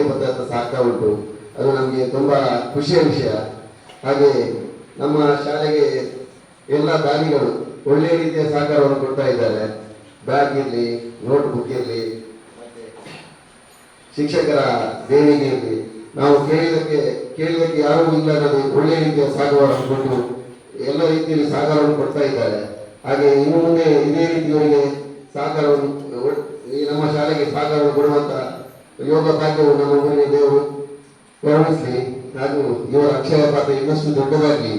ಅಭಿವೃದ್ಧಿಯ ಪದಾರ್ಥ ಸಾಗ್ತಾ ಉಂಟು. ಅದು ನಮಗೆ ತುಂಬಾ ಖುಷಿಯ ವಿಷಯ. ಹಾಗೆ ನಮ್ಮ ಶಾಲೆಗೆ ಎಲ್ಲ ದಾನಿಗಳು ಒಳ್ಳೆಯ ರೀತಿಯ ಸಹಕಾರವನ್ನು ಕೊಡ್ತಾ ಇದ್ದಾರೆ. ಬ್ಯಾಗ್ ಇರಲಿ ನೋಟ್ ಬುಕ್ ಇರಲಿ ಶಿಕ್ಷಕರ ದೇಣಿಗೆ ಇರಲಿ. ನಾವು ಕೇಳಿದಕ್ಕೆ ಕೇಳಿದಕ್ಕೆ ಯಾರೂ ನಾವು ಒಳ್ಳೆಯ ರೀತಿಯ ಸಹಕಾರವನ್ನು ಕೊಟ್ಟು ಎಲ್ಲ ರೀತಿಯಲ್ಲಿ ಸಹಕಾರವನ್ನು ಕೊಡ್ತಾ ಇದ್ದಾರೆ. ಹಾಗೆ ಇನ್ನು ಮುಂದೆ ಇದೇ ರೀತಿಯವರಿಗೆ ಸಹಕಾರವನ್ನು, ಈ ನಮ್ಮ ಶಾಲೆಗೆ ಸಹಕಾರವನ್ನು ಕೊಡುವಂತ ಯೋಗ ಕಾರ್ಯವು ನಮ್ಮ ಊರಿನ ದೇವರು ಕರುಣಿಸಲಿ ಹಾಗೂ ಇವರ ಅಕ್ಷಯ ಪಾತ್ರ ಇನ್ನಷ್ಟು ದೊಡ್ಡದಾಗಿ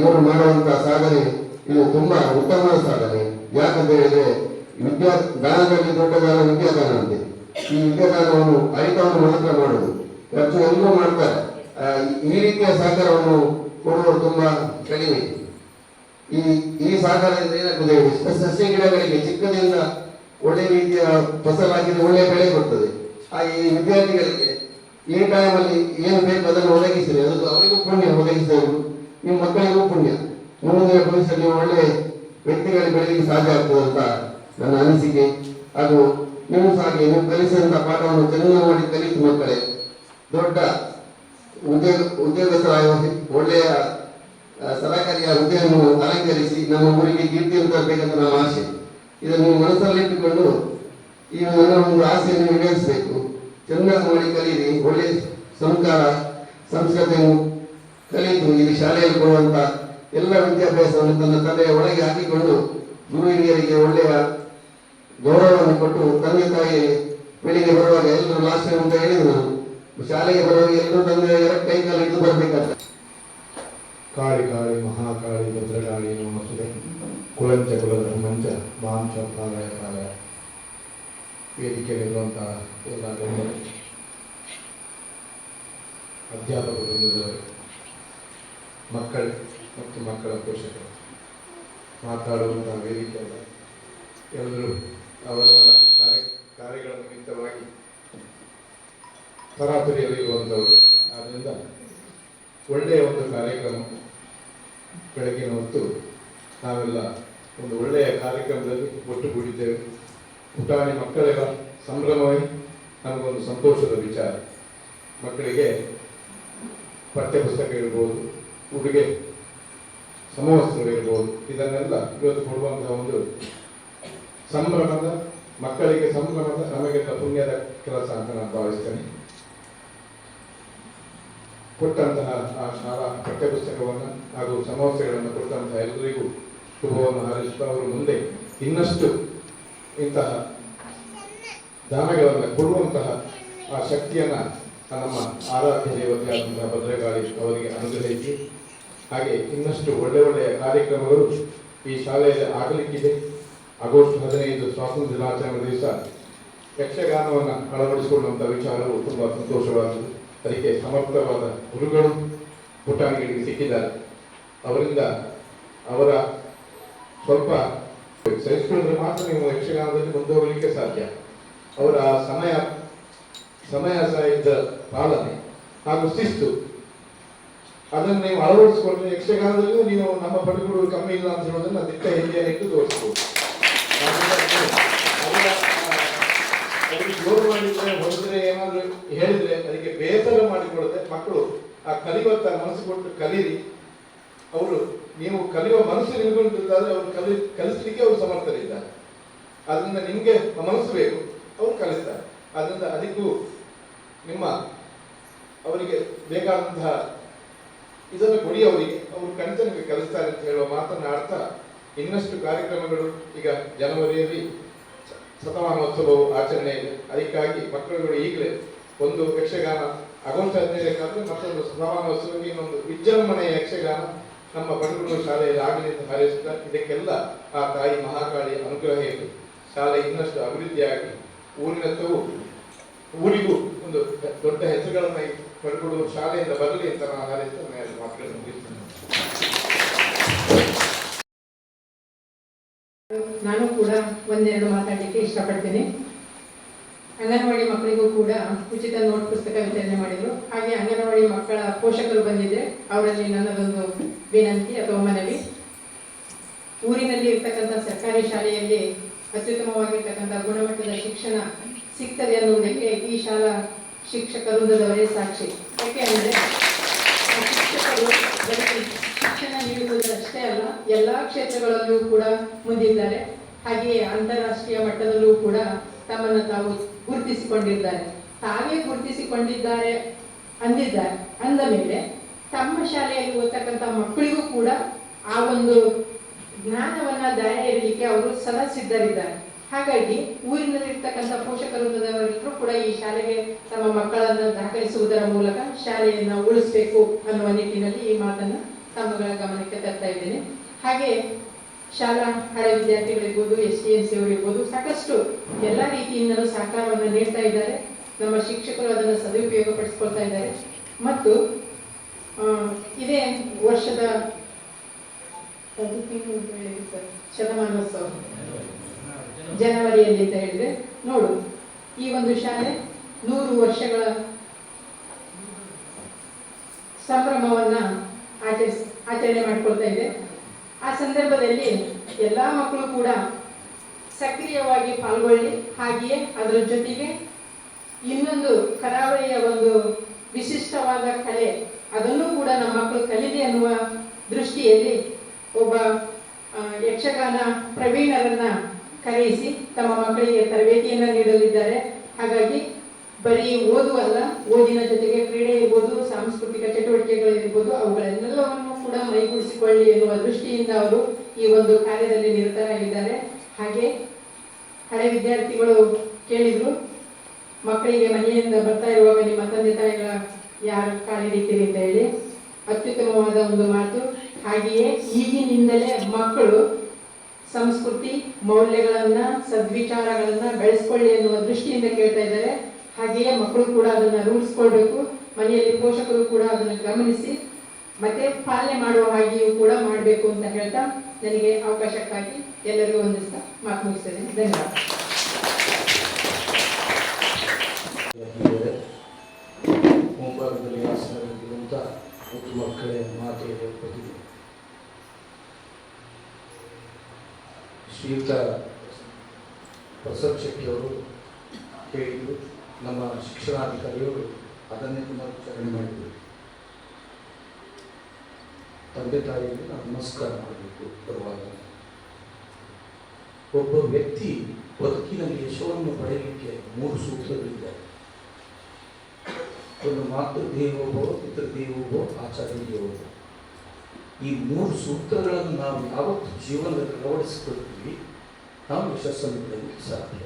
ಇವರು ಮಾಡುವಂತಹ ಸಾಧನೆ ಇದು ತುಂಬಾ ಉತ್ತಮವಾದ ಸಾಧನೆ. ಯಾಕಂತ ಹೇಳಿದ್ರೆ ವಿದ್ಯಾ ದಾನದಲ್ಲಿ ದೊಡ್ಡ ದಾನ ವಿದ್ಯಾದಾನ ಅಂತೆ. ಈ ವಿದ್ಯಾದಾನವನ್ನು ಅರಿತವನ್ನು ಮಾತ್ರ ಮಾಡುದು ಖರ್ಚು ಎಲ್ಲರೂ ಮಾಡ್ತಾರೆ. ಈ ರೀತಿಯ ಸಹಕಾರವನ್ನು ಕೊಡುವವರು ತುಂಬಾ ಕಡಿಮೆ. ಈ ಈ ಸಹಕಾರದಿಂದ ಏನಾಗ್ತದೆ, ಸಸ್ಯ ಗಿಡಗಳಿಗೆ ಚಿಕ್ಕದಿಂದ ಒಳ್ಳೆ ರೀತಿಯ ಫಸಲಾಗಿದ್ದು ಒಳ್ಳೆ ಬೆಳೆ ಕೊಡ್ತದೆ. ಹಾಗೆ ಈ ವಿದ್ಯಾರ್ಥಿಗಳಿಗೆ ಈ ಟೈಮಲ್ಲಿ ಏನು ಬೇಕು ಅದನ್ನು ಒದಗಿಸಿದೆ ಅದು ಅವರಿಗೂ ಪುಣ್ಯ ಒದಗಿಸಿದವರು ನಿಮ್ಮ ಮಕ್ಕಳಿಗೂ ಪುಣ್ಯ. ಮುಂದಿನ ಭವಿಷ್ಯದಲ್ಲಿ ಒಳ್ಳೆ ವ್ಯಕ್ತಿಗಳಿಗೆ ಬೆಳೆಯಲಿಕ್ಕೆ ಸಾಧ್ಯ ಆಗ್ತದೆ ಅಂತ ನನ್ನ ಅನಿಸಿಕೆ. ಹಾಗೂ ನೀವು ಸಹ ನೀವು ಕಲಿಸಿದಂಥ ಪಾಠವನ್ನು ಚೆನ್ನಾಗಿ ಮಾಡಿ ಕಲಿತು ಮಕ್ಕಳೇ ದೊಡ್ಡ ಉದ್ಯೋಗ ಉದ್ಯೋಗಸ್ಥರಾಗಿ ಒಳ್ಳೆಯ ಆ, ಸರಕಾರಿಯ ಹುದ್ದೆಯನ್ನು ಅಲಂಕರಿಸಿ ನಮ್ಮ ಊರಿಗೆ ಕೀರ್ತಿಯನ್ನು ತರಬೇಕಂತ ನಮ್ಮ ಆಸೆ. ಇದನ್ನು ಮನಸ್ಸಲ್ಲಿಟ್ಟುಕೊಂಡು ಈ ನನ್ನ ಒಂದು ಆಸೆಯನ್ನು ಈಡೇರಿಸಬೇಕು ಚೆನ್ನಾಗಿ ಮಾಡಿ ಕಲೀರಿ ಒಳ್ಳೆಯ ಸಂಸ್ಕಾರ, ಸಂಸ್ಕೃತಿಯನ್ನು ಕಲಿತು ಈ ಶಾಲೆಯಲ್ಲಿ ಕೊಡುವಂತ ಎಲ್ಲ ವಿದ್ಯಾಭ್ಯಾಸವನ್ನು ತನ್ನ ತಲೆಯ ಒಳಗೆ ಹಾಕಿಕೊಂಡು ಗುರು ಹಿರಿಯರಿಗೆ ಒಳ್ಳೆಯ ಗೌರವವನ್ನು ಕೊಟ್ಟು ತಂದೆ ತಾಯಿ ಬೆಳಿಗ್ಗೆ ಬರುವಾಗ ಎಲ್ಲರೂ ಲಾಸ್ಟ್ ಅಂತ ಹೇಳಿದ್ರು ಶಾಲೆಗೆ ಬರುವಾಗ ಎಲ್ಲರೂ ತಂದೆ ಎರಡು ಕೈ ಕಾಲು ಬರಬೇಕಂತ ಕಾಳಿ ಕಾಳಿ, ಮಹಾಕಾಳಿ, ಭದ್ರಕಾಳಿ, ನಮಸ್ತೆ. ಕುಲಂಚ ಕುಲದ ಮಂಚ ಮಾಂಚ ಪಾಲಯ ಪಾಲಯ ವೇದಿಕೆಯಲ್ಲಿರುವಂತಹ ಎಲ್ಲ ಗಣ್ಯರು ಅಧ್ಯಾಪಕ ವೃಂದದವರು ಮಕ್ಕಳು ಮತ್ತು ಮಕ್ಕಳ ಪೋಷಕರು ಮಾತಾಡುವಂತಹ ವೇದಿಕೆ ಎಲ್ಲರೂ ಅವರವರ ಕಾರ್ಯ ಕಾರ್ಯಗಳ ನಿಮಿತ್ತವಾಗಿ ತರಾತುರಿಯಲ್ಲಿರುವಂಥವರು ಆದ್ದರಿಂದ ಒಳ್ಳೆಯ ಒಂದು ಕಾರ್ಯಕ್ರಮ ಬೆಳಗಿನ ಹೊತ್ತು ನಾವೆಲ್ಲ ಒಂದು ಒಳ್ಳೆಯ ಕಾರ್ಯಕ್ರಮದಲ್ಲಿ ಒಟ್ಟುಗೂಡಿದ್ದೇವೆ. ಪುಟಾಣಿ ಮಕ್ಕಳೆಲ್ಲ ಸಂಭ್ರಮವೇ? ನಮಗೊಂದು ಸಂತೋಷದ ವಿಚಾರ. ಮಕ್ಕಳಿಗೆ ಪಠ್ಯಪುಸ್ತಕ ಇರ್ಬೋದು, ಉಡುಗೆ ಸಮವಸ್ತ್ರವಿರ್ಬೋದು ಇದನ್ನೆಲ್ಲ ಇವತ್ತು ಕೊಡುವಂತಹ ಒಂದು ಸಂಭ್ರಮದ, ಮಕ್ಕಳಿಗೆ ಸಂಭ್ರಮದ ನಮಗೆ ಪುಣ್ಯದ ಕೆಲಸ ಅಂತ ನಾನು ಭಾವಿಸ್ತೇನೆ. ಕೊಟ್ಟಂತಹ ಆ ಶಾಲಾ ಪಠ್ಯಪುಸ್ತಕವನ್ನು ಹಾಗೂ ಸಮವಸ್ತ್ರಗಳನ್ನು ಕೊಟ್ಟಂತಹ ಎಲ್ಲರಿಗೂ ಶುಭವನ್ನು ಹಾರೈಸುತ್ತಾ, ಅವರು ಮುಂದೆ ಇನ್ನಷ್ಟು ಇಂತಹ ದಾನಗಳನ್ನು ಕೊಡುವಂತಹ ಆ ಶಕ್ತಿಯನ್ನು ನಮ್ಮ ಆರಾಧ್ಯ ದೇವತೆಯಾದಂತಹ ಭದ್ರಕಾಳಿ ಅವರಿಗೆ ಅನುಗ್ರಹಿಸಿ. ಹಾಗೆ ಇನ್ನಷ್ಟು ಒಳ್ಳೆ ಒಳ್ಳೆಯ ಕಾರ್ಯಕ್ರಮಗಳು ಈ ಶಾಲೆಯಲ್ಲಿ ಆಗಲಿಕ್ಕಿದೆ. ಆಗಸ್ಟ್ ಹದಿನೈದು ಸ್ವಾತಂತ್ರ್ಯ ದಿನಾಚರಣೆ ದಿವಸ ಯಕ್ಷಗಾನವನ್ನು ಅಳವಡಿಸಿಕೊಳ್ಳುವಂಥ ವಿಚಾರವು ತುಂಬ ಸಂತೋಷವಾದದ್ದು. ಅದಕ್ಕೆ ಸಮರ್ಥವಾದ ಗುರುಗಳು ಪುಟಾಣಿಗಳಿಗೆ ಸಿಕ್ಕಿದ್ದಾರೆ. ಅವರಿಂದ ಅವರ ಸ್ವಲ್ಪ ಸಹಿಸಿಕೊಂಡ್ರೆ ಮಾತ್ರ ನೀವು ಯಕ್ಷಗಾನದಲ್ಲಿ ಹೋಗಲಿಕ್ಕೆ ಸಾಧ್ಯ. ಅವರ ಸಮಯ ಸಮಯ ಇದ್ದ ಪಾಲನೆ ಹಾಗೂ ಶಿಸ್ತು. ಅದನ್ನು ನೀವು ಅಳವಡಿಸಿಕೊಂಡ್ರೆ ಯಕ್ಷಗಾನದಲ್ಲೂ ನೀವು ನಮ್ಮ ಪಡೆಗಳು ಕಮ್ಮಿ ಇಲ್ಲ ಅಂತ ಹೇಳೋದನ್ನ ದಿಟ್ಟ ಹೆಜ್ಜೆಯನ್ನು ಇಟ್ಟು ತೋರಿಸ್ಬೋದು ಜೋರು ಮಾಡಿದ್ರೆ ಹೊಡೆದ್ರೆ ಏನಾದ್ರು ಹೇಳಿದ್ರೆ ಅದಕ್ಕೆ ಬೇಸರ ಮಾಡಿಕೊಡದೆ ಮಕ್ಕಳು ಆ ಕಲಿಯುವಂತ ಮನಸ್ಸು ಕೊಟ್ಟು ಕಲೀರಿ. ಅವರು ನೀವು ಕಲಿಯುವ ಮನಸ್ಸು ನಿಮ್ಗೊಂಡಿದ್ದಾರೆ ಅವ್ರು ಕಲಿ, ಕಲಿಸ್ಲಿಕ್ಕೆ ಅವರು ಸಮರ್ಥರಿದ್ದಾರೆ ಅದರಿಂದ ನಿಮಗೆ ಮನಸ್ಸು ಬೇಕು, ಅವರು ಕಲಿಸ್ತಾರೆ. ಅದರಿಂದ ಅದಕ್ಕೂ ನಿಮ್ಮ ಅವರಿಗೆ ಬೇಕಾದಂತಹ ಇದನ್ನು ಕೊಡಿ ಅವರಿಗೆ. ಅವರು ಖಂಡಿತ ನಿಮಗೆ ಕಲಿಸ್ತಾರೆ ಅಂತ ಹೇಳುವ ಮಾತನ್ನ ಅರ್ಥ ಇನ್ನಷ್ಟು ಕಾರ್ಯಕ್ರಮಗಳು ಈಗ ಜನವರಿಯಲ್ಲಿ ಶತಮಾನೋತ್ಸವವು ಆಚರಣೆ ಇದೆ. ಅದಕ್ಕಾಗಿ ಮಕ್ಕಳುಗಳು ಈಗಲೇ ಒಂದು ಯಕ್ಷಗಾನ ಆಗಸ್ಟ್ ಹದಿನೈದಕ್ಕಾದ್ರೆ ಮತ್ತೊಂದು ಶತಮಾನೋತ್ಸವಕ್ಕೆ ಇನ್ನೊಂದು ವಿಜೃಂಭಣೆಯ ಯಕ್ಷಗಾನ ನಮ್ಮ ಬಡಗುರು ಶಾಲೆಯಲ್ಲಿ ಆಗಲಿ ಎಂದು ಹಾರೈಸುತ್ತಾ ಇದಕ್ಕೆಲ್ಲ ಆ ತಾಯಿ ಮಹಾಕಾಳಿ ಅನುಗ್ರಹ ಇರಲಿ ಶಾಲೆ ಇನ್ನಷ್ಟು ಅಭಿವೃದ್ಧಿಯಾಗಿ ಊರಿನತ್ತವು ಊರಿಗೂ ಒಂದು ದೊಡ್ಡ ಹೆಸರುಗಳನ್ನು ಪಡ್ಕೊಳ್ಳುವ ಶಾಲೆಯಿಂದ ಬರಲಿ ಅಂತ ನಾನು ನನ್ನ ಮಾತುಗಳನ್ನು ಮುಗಿಸ್ತೇನೆ. ನಾನು ಕೂಡ ಒಂದೆರಡು ಮಾತಾಡಲಿಕ್ಕೆ ಇಷ್ಟಪಡ್ತೇನೆ. ಅಂಗನವಾಡಿ ಮಕ್ಕಳಿಗೂ ಕೂಡ ಉಚಿತ ನೋಟ್ ಪುಸ್ತಕ ವಿತರಣೆ ಮಾಡಿದರು. ಹಾಗೆ ಅಂಗನವಾಡಿ ಮಕ್ಕಳ ಪೋಷಕರು ಬಂದಿದ್ರೆ ಅವರಲ್ಲಿ ನನ್ನದೊಂದು ವಿನಂತಿ ಅಥವಾ ಮನವಿ. ಊರಿನಲ್ಲಿ ಇರ್ತಕ್ಕಂಥ ಸರ್ಕಾರಿ ಶಾಲೆಯಲ್ಲಿ ಅತ್ಯುತ್ತಮವಾಗಿರ್ತಕ್ಕಂಥ ಗುಣಮಟ್ಟದ ಶಿಕ್ಷಣ ಸಿಗ್ತದೆ ಅನ್ನುವುದಕ್ಕೆ ಈ ಶಾಲಾ ಶಿಕ್ಷಕ ವೃಂದದವರೇ ಸಾಕ್ಷಿ. ಯಾಕೆ ಅಂದರೆ ಶಿಕ್ಷಕರು ಶಿಕ್ಷಣ ನೀಡುವುದಷ್ಟೇ ಅಲ್ಲ, ಎಲ್ಲ ಕ್ಷೇತ್ರಗಳಲ್ಲೂ ಕೂಡ ಮುಂದಿದ್ದಾರೆ. ಹಾಗೆಯೇ ಅಂತಾರಾಷ್ಟ್ರೀಯ ಮಟ್ಟದಲ್ಲೂ ಕೂಡ ತಮ್ಮನ್ನು ತಾವು ಗುರುತಿಸಿಕೊಂಡಿದ್ದಾರೆ. ತಾವೇ ಗುರುತಿಸಿಕೊಂಡಿದ್ದಾರೆ ಅಂದಿದ್ದಾರೆ ಅಂದ ಮೇಲೆ ತಮ್ಮ ಶಾಲೆಯಲ್ಲಿ ಓದ್ತಕ್ಕಂಥ ಮಕ್ಕಳಿಗೂ ಕೂಡ ಆ ಒಂದು ಜ್ಞಾನವನ್ನ ದಾರಿ ಇರಲಿಕ್ಕೆ ಅವರು ಸದಾ ಸಿದ್ಧರಿದ್ದಾರೆ. ಹಾಗಾಗಿ ಊರಿನಲ್ಲಿರ್ತಕ್ಕಂಥ ಪೋಷಕರು ಕೂಡ ಈ ಶಾಲೆಗೆ ತಮ್ಮ ಮಕ್ಕಳನ್ನು ದಾಖಲಿಸುವುದರ ಮೂಲಕ ಶಾಲೆಯನ್ನ ಉಳಿಸಬೇಕು ಅನ್ನುವ ನಿಟ್ಟಿನಲ್ಲಿ ಈ ಮಾತನ್ನ ತಮ್ಮಗಳ ಗಮನಕ್ಕೆ ತರ್ತಾ ಇದ್ದೇನೆ. ಹಾಗೆ ಶಾಲಾ, ಹಳೆ ವಿದ್ಯಾರ್ಥಿಗಳಿರ್ಬೋದು, ಎಸ್ ಟಿ ಎನ್ ಸಿ ಅವರಿರ್ಬೋದು, ಸಾಕಷ್ಟು ಎಲ್ಲ ರೀತಿಯಿಂದಲೂ ಸಹಕಾರವನ್ನು ನೀಡ್ತಾ ಇದ್ದಾರೆ. ನಮ್ಮ ಶಿಕ್ಷಕರು ಅದನ್ನು ಸದುಪಯೋಗ ಪಡಿಸ್ಕೊಳ್ತಾ ಇದ್ದಾರೆ. ಮತ್ತು ಇದೇ ವರ್ಷದ ಶತಮಾನೋತ್ಸವ. ಜನವರಿಯಲ್ಲಿ ಅಂತ ಹೇಳಿದ್ರೆ, ನೋಡು, ಈ ಒಂದು ಶಾಲೆ ನೂರು ವರ್ಷಗಳ ಸಂಭ್ರಮವನ್ನು ಆಚರಿಸ್, ಆಚರಣೆ ಮಾಡ್ಕೊಳ್ತಾ ಇದೆ. ಆ ಸಂದರ್ಭದಲ್ಲಿ ಎಲ್ಲ ಮಕ್ಕಳು ಕೂಡ ಸಕ್ರಿಯವಾಗಿ ಪಾಲ್ಗೊಳ್ಳಿ, ಹಾಗೆಯೇ ಅದರ ಜೊತೆಗೆ ಇನ್ನೊಂದು ಕರಾವಳಿಯ ಒಂದು ವಿಶಿಷ್ಟವಾದ ಕಲೆ, ಅದನ್ನು ಕೂಡ ನಮ್ಮ ಮಕ್ಕಳು ಕಲಿದೆ ಅನ್ನುವ ದೃಷ್ಟಿಯಲ್ಲಿ ಒಬ್ಬ ಯಕ್ಷಗಾನ ಪ್ರವೀಣರನ್ನ ಕರೆಯಿಸಿ ತಮ್ಮ ಮಕ್ಕಳಿಗೆ ತರಬೇತಿಯನ್ನ ನೀಡಲಿದ್ದಾರೆ. ಹಾಗಾಗಿ ಬರೀ ಓದುವಲ್ಲ, ಓದಿನ ಜೊತೆಗೆ ಕ್ರೀಡೆ ಇರ್ಬೋದು, ಸಾಂಸ್ಕೃತಿಕ ಚಟುವಟಿಕೆಗಳಿರ್ಬೋದು ಅವುಗಳೆಲ್ಲವನ್ನು ಕೂಡ ಮೈಗೂಡಿಸಿಕೊಳ್ಳಿ ಎನ್ನುವ ದೃಷ್ಟಿಯಿಂದ ಅವರು ಈ ಒಂದು ಕಾರ್ಯದಲ್ಲಿ ನಿರತರಾಗಿದ್ದಾರೆ. ಹಾಗೆ ಹಳೆ ವಿದ್ಯಾರ್ಥಿಗಳು ಕೇಳಿದ್ರು, ಮಕ್ಕಳಿಗೆ ಮನೆಯಿಂದ ಬರ್ತಾ ಇರುವಾಗ ನಿಮ್ಮ ತಂದೆ ತಾಯಿಗಳ ಯಾರು ಕಾಲಿಡಿತೀರಿ ಅಂತ ಹೇಳಿ. ಅತ್ಯುತ್ತಮವಾದ ಒಂದು ಮಾತು. ಹಾಗೆಯೇ ಈಗಿನಿಂದಲೇ ಮಕ್ಕಳು ಸಂಸ್ಕೃತಿ ಮೌಲ್ಯಗಳನ್ನ, ಸದ್ವಿಚಾರಗಳನ್ನ ಬೆಳೆಸ್ಕೊಳ್ಳಿ ಎನ್ನುವ ದೃಷ್ಟಿಯಿಂದ ಕೇಳ್ತಾ ಇದ್ದಾರೆ. ಹಾಗೆಯೇ ಮಕ್ಕಳು ಕೂಡ ಅದನ್ನ ರೂಢಿಸ್ಕೊಳ್ಬೇಕು. ಮನೆಯಲ್ಲಿ ಪೋಷಕರು ಕೂಡ ಅದನ್ನ ಗಮನಿಸಿ, ಮತ್ತೆ ಪಾಲನೆ ಮಾಡುವ ಹಾಗೆಯೂ ಕೂಡ ಮಾಡಬೇಕು ಅಂತ ಹೇಳ್ತಾ ನನಗೆ ಅವಕಾಶಕ್ಕಾಗಿ ಎಲ್ಲರಿಗೂ ಒಂದಿಸ್ತಾ ಮಾತು ಮುಗಿಸ್ತೇನೆ. ಧನ್ಯವಾದ. ಮುಂಭಾಗದಲ್ಲಿ ಮಕ್ಕಳೇ ಮಾತೆಯ ಪತಿ ಶ್ರೀಯುತ ಪ್ರಸನ್ನ ಶೆಟ್ಟಿಯವರು ಹೇಳಿದರು. ನಮ್ಮ ಶಿಕ್ಷಣಾಧಿಕಾರಿಯವರು ಅದನ್ನೇ ಪುನರುಚ್ಚಾರಣೆ ಮಾಡಿದರು. ತಂದೆ ತಾಯಿಗೆ ನಾವು ನಮಸ್ಕಾರ ಮಾಡಬೇಕು ಬರುವಾಗ. ಒಬ್ಬ ವ್ಯಕ್ತಿ ಬದುಕಿನಲ್ಲಿ ಯಶವನ್ನು ಪಡೆಯಲಿಕ್ಕೆ ಮೂರು ಸೂತ್ರಗಳಿದ್ದಾರೆ ಒಂದು ಮಾತೃ ದೇವೋಭವ ಪಿತೃ ದೇವೋಭವ ಆಚಾರ್ಯ ದೇವೋಭವ ಈ ಮೂರು ಸೂತ್ರಗಳನ್ನು ನಾವು ಯಾವತ್ತು ಜೀವನದಲ್ಲಿ ಅಳವಡಿಸಿಕೊಳ್ತೀವಿ, ನಾವು ಯಶಸ್ಸನ್ನು ಪಡೆಯಲಿಕ್ಕೆ ಸಾಧ್ಯ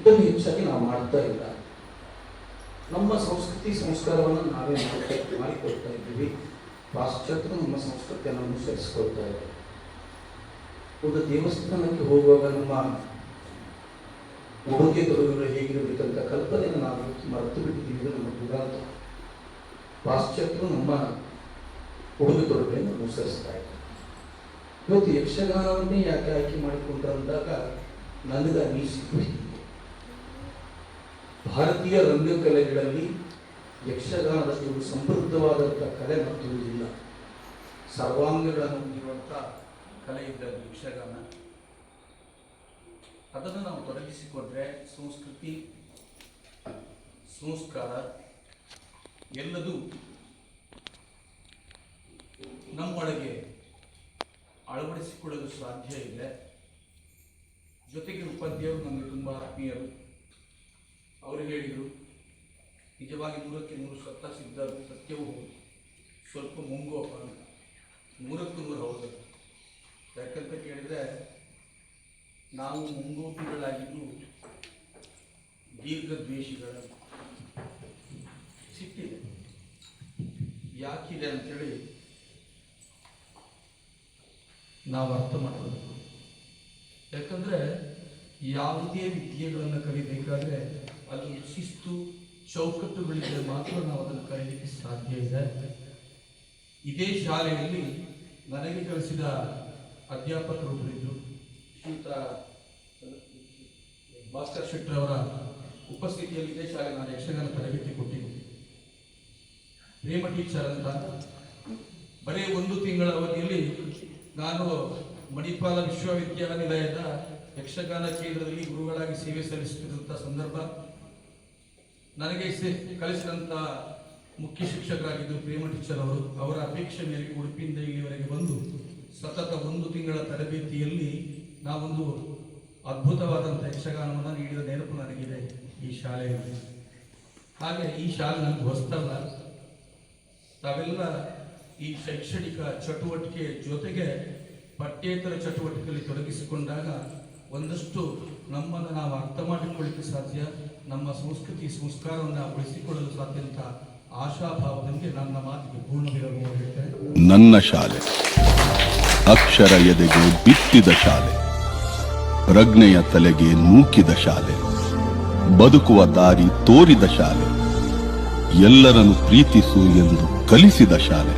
ಇದನ್ನು ಹೆಚ್ಚಾಗಿ ನಾವು ಮಾಡ್ತಾ ಇಲ್ಲ. ನಮ್ಮ ಸಂಸ್ಕೃತಿ ಸಂಸ್ಕಾರವನ್ನು ನಾವೇ ಮಾಡ್ತಾ ಮಾಡಿಕೊಳ್ತಾ ಇದ್ದೀವಿ. ಪಾಶ್ಚಾತ್ಯ ನಮ್ಮ ಸಂಸ್ಕೃತಿಯನ್ನು ಅನುಸರಿಸಿಕೊಳ್ತಾ ಇದ್ದಾರೆ ಒಂದು ದೇವಸ್ಥಾನಕ್ಕೆ ಹೋಗುವಾಗ ನಮ್ಮ ಉಡುಗೆ ತೊಡುಗೆಗಳು ಹೇಗಿರಬೇಕಂತ ಕಲ್ಪನೆಯನ್ನು ನಾವು ಮರೆತು ಬಿಟ್ಟಿದ್ದೀವಿ. ನಮ್ಮ ದುರಂತ. ಪಾಶ್ಚಾತ್ಯ ನಮ್ಮ ಉಡುಗೆ ತೊಡುಗೆಯನ್ನು ಅನುಸರಿಸ್ತಾ ಇದೆ. ಇವತ್ತು ಯಕ್ಷಗಾನವನ್ನೇ ಯಾಕೆ ಆಯ್ಕೆ ಮಾಡಿಕೊಂಡ್ರು ಅಂದಾಗ ನನಗೆ ಭಾರತೀಯ ರಂಗಕಲೆಗಳಲ್ಲಿ ಯಕ್ಷಗಾನದಲ್ಲಿ ಒಂದು ಸಮೃದ್ಧವಾದಂಥ ಕಲೆ ಮತ್ತು ಇಲ್ಲ ಸರ್ವಾಂಗಗಳನ್ನು ಹೊಂದಿರುವಂಥ ಕಲೆ ಇದ್ದಲ್ಲಿ ಯಕ್ಷಗಾನ. ಅದನ್ನು ನಾವು ತೊಡಗಿಸಿಕೊಂಡ್ರೆ ಸಂಸ್ಕೃತಿ, ಸಂಸ್ಕಾರ ಎಲ್ಲದೂ ನಮ್ಮೊಳಗೆ ಅಳವಡಿಸಿಕೊಳ್ಳಲು ಸಾಧ್ಯ ಇದೆ. ಜೊತೆಗೆ ಉಪಾಧ್ಯಾಯರು ನಮಗೆ ತುಂಬ ಆತ್ಮೀಯರು. ಅವರು ಹೇಳಿದರು, ನಿಜವಾಗಿ ನೂರಕ್ಕೆ ನೂರು ಸತ್ತ ಸಿದ್ಧ ಸತ್ಯವೂ ಹೌದು. ಸ್ವಲ್ಪ ಮುಂಗೋಪ ಅಂತ. ನೂರಕ್ಕೂ ನೂರು ಹೌದು. ಯಾಕಂತ ಕೇಳಿದರೆ, ನಾವು ಮುಂಗೋಪಿಗಳಾಗಿದ್ದು ದೀರ್ಘದ್ವೇಷಿಗಳ ಸಿಟ್ಟಿದೆ. ಯಾಕಿದೆ ಅಂತೇಳಿ ನಾವು ಅರ್ಥ ಮಾಡ್ಕೋಬೇಕು ಯಾಕಂದರೆ ಯಾವುದೇ ವಿದ್ಯೆಗಳನ್ನು ಕಲಿಬೇಕಾದ್ರೆ ಅಲ್ಲಿ ಶಿಸ್ತು ಚೌಕಟ್ಟುಗಳಿದ್ದರೆ ಮಾತ್ರ ನಾವು ಅದನ್ನು ಕರೀಲಿಕ್ಕೆ ಸಾಧ್ಯ ಇದೆ. ಇದೇ ಶಾಲೆಯಲ್ಲಿ ನನಗೆ ಕಲಿಸಿದ ಅಧ್ಯಾಪಕರೊಬ್ಬರಿದ್ದರು ಶ್ರೀಯುತ ಭಾಸ್ಕರ್ ಶೆಟ್ಟರ್ ಅವರ ಉಪಸ್ಥಿತಿಯಲ್ಲಿ ಇದೇ ಶಾಲೆ ನಾನು ಯಕ್ಷಗಾನ ತರಬೇತಿ ಕೊಟ್ಟಿದ್ದೆ ಪ್ರೇಮ ಟೀಚರ್ ಅಂತ. ಬರೀ ಒಂದು ತಿಂಗಳ ಅವಧಿಯಲ್ಲಿ ನಾನು ಮಣಿಪಾಲ ವಿಶ್ವವಿದ್ಯಾನಿಲಯದ ಯಕ್ಷಗಾನ ಕೇಂದ್ರದಲ್ಲಿ ಗುರುಗಳಾಗಿ ಸೇವೆ ಸಲ್ಲಿಸುತ್ತಿರುವಂಥ ಸಂದರ್ಭ. ನನಗೆ ಕಲಿಸಿದಂಥ ಮುಖ್ಯ ಶಿಕ್ಷಕರಾಗಿದ್ದು ಪ್ರೇಮ ಟೀಚರ್ ಅವರು, ಅವರ ಅಪೇಕ್ಷೆ ಮೇರೆಗೆ ಉಡುಪಿಯಿಂದ ಇಲ್ಲಿವರೆಗೆ ಬಂದು ಸತತ ಒಂದು ತಿಂಗಳ ತರಬೇತಿಯಲ್ಲಿ ನಾವೊಂದು ಅದ್ಭುತವಾದಂಥ ಯಕ್ಷಗಾನವನ್ನು ನೀಡಿದ ನೆನಪು ನನಗಿದೆ ಈ ಶಾಲೆಯಲ್ಲಿ. ಹಾಗೆ ಈ ಶಾಲೆ ನನಗೆ ಹೊಸ್ತಲ್ಲ. ತಾವೆಲ್ಲ ಈ ಶೈಕ್ಷಣಿಕ ಚಟುವಟಿಕೆ ಜೊತೆಗೆ ಪಠ್ಯೇತರ ಚಟುವಟಿಕೆಯಲ್ಲಿ ತೊಡಗಿಸಿಕೊಂಡಾಗ ಒಂದಷ್ಟು ನಮ್ಮನ್ನು ನಾವು ಅರ್ಥ ಮಾಡಿಕೊಳ್ಳಿಕ್ಕೆ ಸಾಧ್ಯ? ನಮ್ಮ ಸಂಸ್ಕೃತಿ ಸಂಸ್ಕಾರವನ್ನು ಉಳಿಸಿಕೊಳ್ಳಲು ಸಾಧ್ಯ ಅಂತ ಆಶಾಭಾವದಂತೆ ನನ್ನ ಮಾತಿಗೆ ಪೂರ್ಣ ಹೇಳ್ತೇನೆ. ನನ್ನ ಶಾಲೆ, ಅಕ್ಷರ ಎದೆಗೆ ಬಿತ್ತಿದ ಶಾಲೆ, ಪ್ರಜ್ಞೆಯ ತಲೆಗೆ ನೂಕಿದ ಶಾಲೆ, ಬದುಕುವ ದಾರಿ ತೋರಿದ ಶಾಲೆ, ಎಲ್ಲರನ್ನು ಪ್ರೀತಿಸು ಎಂದು ಕಲಿಸಿದ ಶಾಲೆ.